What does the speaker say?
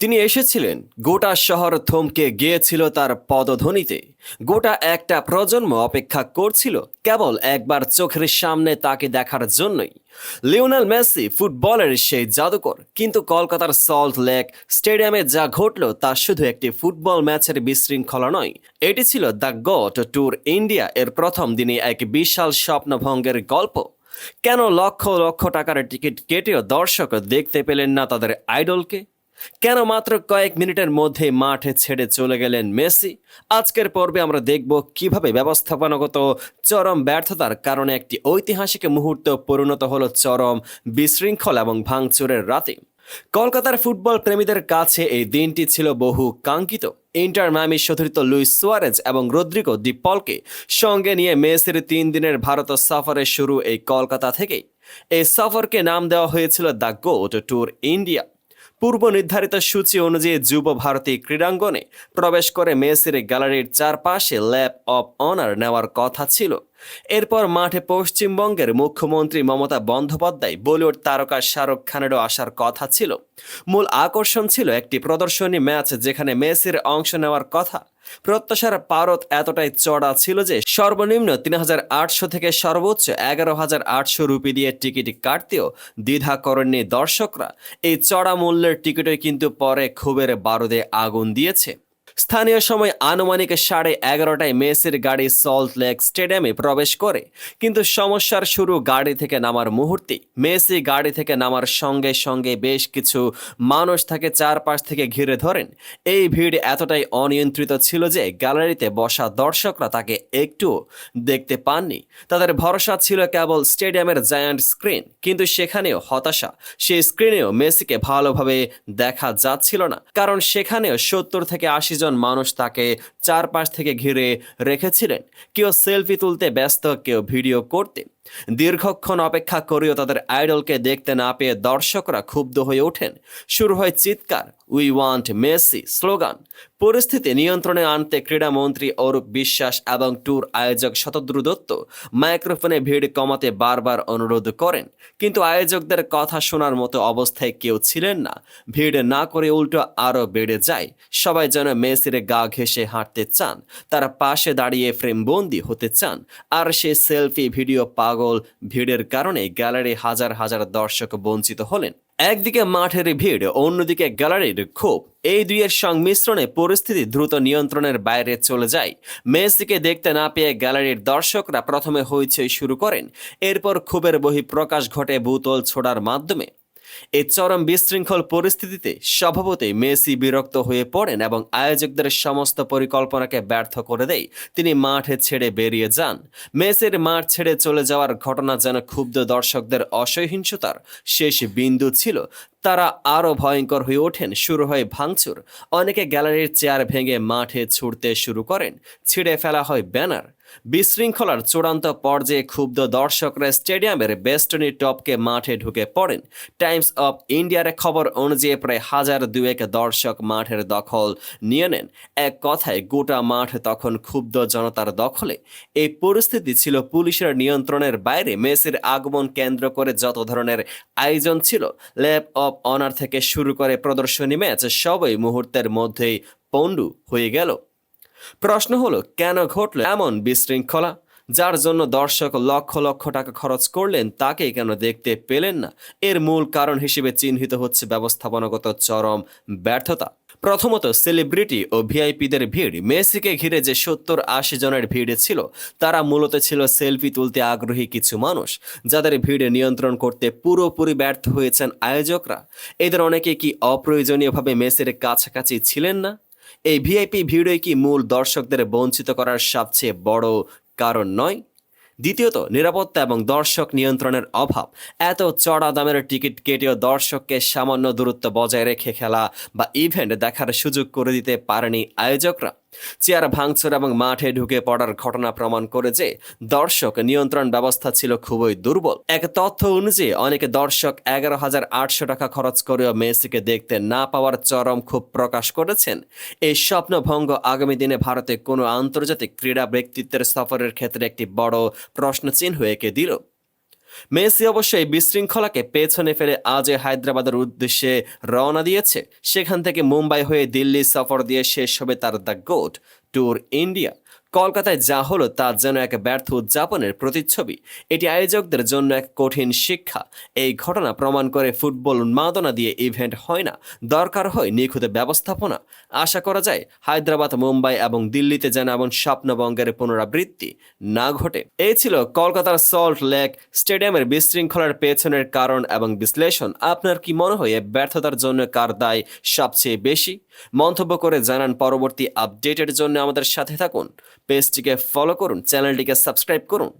তিনি এসেছিলেন। গোটা শহর থমকে গিয়েছিল তার পদধ্বনিতে। গোটা একটা প্রজন্ম অপেক্ষা করছিল কেবল একবার চোখের সামনে তাকে দেখার জন্যই। লিওনাল মেসি ফুটবলের সেই জাদুকর, কিন্তু কলকাতার সল্ট লেক স্টেডিয়ামে যা ঘটল তা শুধু একটি ফুটবল ম্যাচের বিশৃঙ্খলা নয়। এটি ছিল দ্য গট ট্যুর ইন্ডিয়া এর প্রথম দিনে এক বিশাল স্বপ্নভঙ্গের গল্প। কেন লক্ষ লক্ষ টাকার টিকিট কেটেও দর্শক দেখতে পেলেন না তাদের আইডলকে? কেন মাত্র কয়েক মিনিটের মধ্যে মাঠে ছেড়ে চলে গেলেন মেসি? আজকের পর্বে আমরা দেখব কীভাবে ব্যবস্থাপনাগত চরম ব্যর্থতার কারণে একটি ঐতিহাসিক মুহূর্ত পরিণত হলো চরম বিশৃঙ্খল এবং ভাঙচুরের রাতে। কলকাতার ফুটবল প্রেমীদের কাছে এই দিনটি ছিল বহু কাঙ্ক্ষিত। ইন্টার মামি সতীর্থ লুইস সুয়ারেজ এবং রদ্রিগো দিপলকে সঙ্গে নিয়ে মেসির তিন দিনের ভারত সফরের শুরু এই কলকাতা থেকেই। এই সফরকে নাম দেওয়া হয়েছিল দ্য গোট ট্যুর ইন্ডিয়া। পূর্ব নির্ধারিত সূচি অনুযায়ী যুব ভারতী ক্রীড়াঙ্গনে প্রবেশ করে মেসির গ্যালারির চারপাশে ল্যাব অব অনার নেওয়ার কথা ছিল। এরপর মাঠে পশ্চিমবঙ্গের মুখ্যমন্ত্রী মমতা বন্দ্যোপাধ্যায় বলিউড তারকা শাহরুখ খানেরও আসার কথা ছিল। মূল আকর্ষণ ছিল একটি প্রদর্শনী ম্যাচ যেখানে মেসির অংশ নেওয়ার কথা প্রত্যাশার পারত এতটাই চড়া ছিল যে সর্বনিম্ন তিন হাজার আটশো থেকে সর্বোচ্চ এগারো হাজার আটশো রুপি দিয়ে টিকিট কাটতেও দ্বিধা করেননি দর্শকরা। এই চড়া মূল্যের টিকিটই কিন্তু পরে ক্ষোভের বারুদে আগুন দিয়েছে। স্থানীয় সময় আনুমানিক সাড়ে এগারোটায় মেসির গাড়ি সল্ট লেক স্টেডিয়ামে প্রবেশ করে, কিন্তু সমস্যার শুরু গাড়ি থেকে নামার মুহূর্তে। মেসি গাড়ি থেকে নামার সঙ্গে সঙ্গে বেশ কিছু মানুষ তাকে চারপাশ থেকে ঘিরে ধরেন। এই ভিড় এতটাই অনিয়ন্ত্রিত ছিল যে গ্যালারিতে বসা দর্শকরা তাকে একটুও দেখতে পাননি। তাদের ভরসা ছিল কেবল স্টেডিয়ামের জায়ান্ট স্ক্রিন, কিন্তু সেখানেও হতাশা। সেই স্ক্রিনেও মেসিকে ভালোভাবে দেখা যাচ্ছিল না, কারণ সেখানেও সত্তর থেকে আশি জন মানুষ তাকে চারপাশ থেকে ঘিরে রেখেছিলেন। কেউ সেলফি তুলতে ব্যস্ত, কেউ ভিডিও করতে। দীর্ঘক্ষণ অপেক্ষা করেও তাদের আইডলকে দেখতে না পেয়ে দর্শকরা ক্ষুব্ধ হয়ে ওঠেন। শুরু হয় চিৎকার উই ওয়ান্ট মেসি স্লোগান। পরিস্থিতি নিয়ন্ত্রণে আনতে ক্রীড়ামন্ত্রী অরূপ বিশ্বাস এবং ট্যুর আয়োজক শতদ্রু দত্ত মাইক্রোফোনে ভিড় কমাতে বারবার অনুরোধ করেন। কিন্তু আয়োজকদের কথা শোনার মতো অবস্থায় কেউ ছিলেন না। ভিড় না করে উল্টো আরও বেড়ে যায়। সবাই যেন মেসির গা ঘেঁষে হাঁটতে চান, তারা পাশে দাঁড়িয়ে ফ্রেমবন্দি হতে চান, আর সে সেলফি ভিডিও পাগল ভিড়ের কারণে গ্যালারি হাজার হাজার দর্শক বঞ্চিত হলেন। একদিকে মাঠের ভিড়, অন্যদিকে গ্যালারির ক্ষোভ। এই দুইয়ের সংমিশ্রণে পরিস্থিতি দ্রুত নিয়ন্ত্রণের বাইরে চলে যায়। মেসিকে দেখতে না পেয়ে গ্যালারির দর্শকরা প্রথমে হইচই শুরু করেন। এরপর ক্ষোভের বহিঃপ্রকাশ ঘটে বোতল ছোড়ার মাধ্যমে। এই চরম বিশৃঙ্খল পরিস্থিতিতে স্বভাবতই মেসি বিরক্ত হয়ে পড়েন এবং আয়োজকদের সমস্ত পরিকল্পনাকে ব্যর্থ করে দেয়। তিনি মাঠে ছেড়ে বেরিয়ে যান। মেসির মাঠ ছেড়ে চলে যাওয়ার ঘটনা যেন ক্ষুব্ধ দর্শকদের অসহিংসতার শেষ বিন্দু ছিল। তারা আরও ভয়ঙ্কর হয়ে ওঠেন, শুরু হয় ভাঙচুর। অনেকে গ্যালারির চেয়ার ভেঙে মাঠে ছুটতে শুরু করেন। ছিঁড়ে ফেলা হয় ব্যানার। বিশৃঙ্খলার চূড়ান্ত পর্যায়ে ক্ষুব্ধ দর্শকরা স্টেডিয়ামের বেস্টনি টপকে মাঠে ঢুকে পড়েন। টাইমস অফ ইন্ডিয়ার খবর অনুযায়ী প্রায় হাজার দুয়েক দর্শক মাঠের দখল নিয়ে নেন। এক কথায়, গোটা মাঠ তখন ক্ষুব্ধ জনতার দখলে। এই পরিস্থিতি ছিল পুলিশের নিয়ন্ত্রণের বাইরে। মেসির আগমন কেন্দ্র করে যত ধরনের আয়োজন ছিল, ল্যাব অফ অনার থেকে শুরু করে প্রদর্শনী ম্যাচ সবই মুহূর্তের মধ্যেই পণ্ডু হয়ে গেল। প্রশ্ন হলো, কেন ঘটল এমন বিশৃঙ্খলা? যার জন্য দর্শক লক্ষ লক্ষ টাকা খরচ করলেন, তাকে কেন দেখতে পেলেন না? এর মূল কারণ হিসেবে চিহ্নিত হচ্ছে ব্যবস্থাপনাগত চরম ব্যর্থতা। প্রথমত, সেলিব্রিটি ও ভিআইপিদের ভিড়। মেসিকে ঘিরে যে সত্তর আশি জনের ভিড় ছিল, তারা মূলত ছিল সেলফি তুলতে আগ্রহী কিছু মানুষ, যাদের ভিড় নিয়ন্ত্রণ করতে পুরোপুরি ব্যর্থ হয়েছেন আয়োজকরা। এদের অনেকে কি অপ্রয়োজনীয়ভাবে মেসির কাছাকাছি ছিলেন না? এই ভিআইপি ভিডিও কি মূল দর্শকদের বঞ্চিত করার সবচেয়ে বড় কারণ নয়? দ্বিতীয়ত, নিরাপত্তা এবং দর্শক নিয়ন্ত্রণের অভাব। এত চড়া দামের টিকিট কেটেও দর্শককে সামান্য দূরত্ব বজায় রেখে খেলা বা ইভেন্ট দেখার সুযোগ করে দিতে পারেনি আয়োজকরা। চেয়ার ভাঙচুর এবং মাঠে ঢুকে পড়ার ঘটনা প্রমাণ করে যে দর্শক নিয়ন্ত্রণ ব্যবস্থা ছিল খুবই দুর্বল। এক তথ্য অনুযায়ী, অনেকে দর্শক এগারো হাজার আটশো টাকা খরচ করেও মেসিকে দেখতে না পাওয়ার চরম ক্ষোভ প্রকাশ করেছেন। এই স্বপ্নভঙ্গ আগামী দিনে ভারতে কোনো আন্তর্জাতিক ক্রীড়া ব্যক্তিত্বের সফরের ক্ষেত্রে একটি বড় প্রশ্নচিহ্ন এঁকে দিল। মেসি অবশ্য এই বিশৃঙ্খলাকে পেছনে ফেলে আজ হায়দ্রাবাদের উদ্দেশ্যে রওনা দিয়েছে। সেখান থেকে মুম্বাই হয়ে দিল্লি সফর দিয়ে শেষ হবে তার দ্য গোট, ট্যুর ইন্ডিয়া। কলকাতায় যা হলো তা যেন এক ব্যর্থ উদযাপনের প্রতিচ্ছবি। এটি আয়োজকদের জন্য এক কঠিন শিক্ষা। এই ঘটনা প্রমাণ করে ফুটবল উন্মাদনা দিয়ে ইভেন্ট হয় না, দরকার হয় নিখুঁত ব্যবস্থাপনা। আশা করা যায়, হায়দ্রাবাদ, মুম্বাই এবং দিল্লিতে যেন এমন স্বপ্নবঙ্গের পুনরাবৃত্তি না ঘটে। এই ছিল কলকাতার সল্ট লেক স্টেডিয়ামের বিশৃঙ্খলার পেছনের কারণ এবং বিশ্লেষণ। আপনার কি মনে হয় এ ব্যর্থতার জন্য কার দায় সবচেয়ে বেশি? মন্তব্য করে জানান পরবর্তী আপডেটের জন্য আমাদের সাথে থাকুন। পেজটিকে ফলো করুন চ্যানেলটিকে সাবস্ক্রাইব করুন।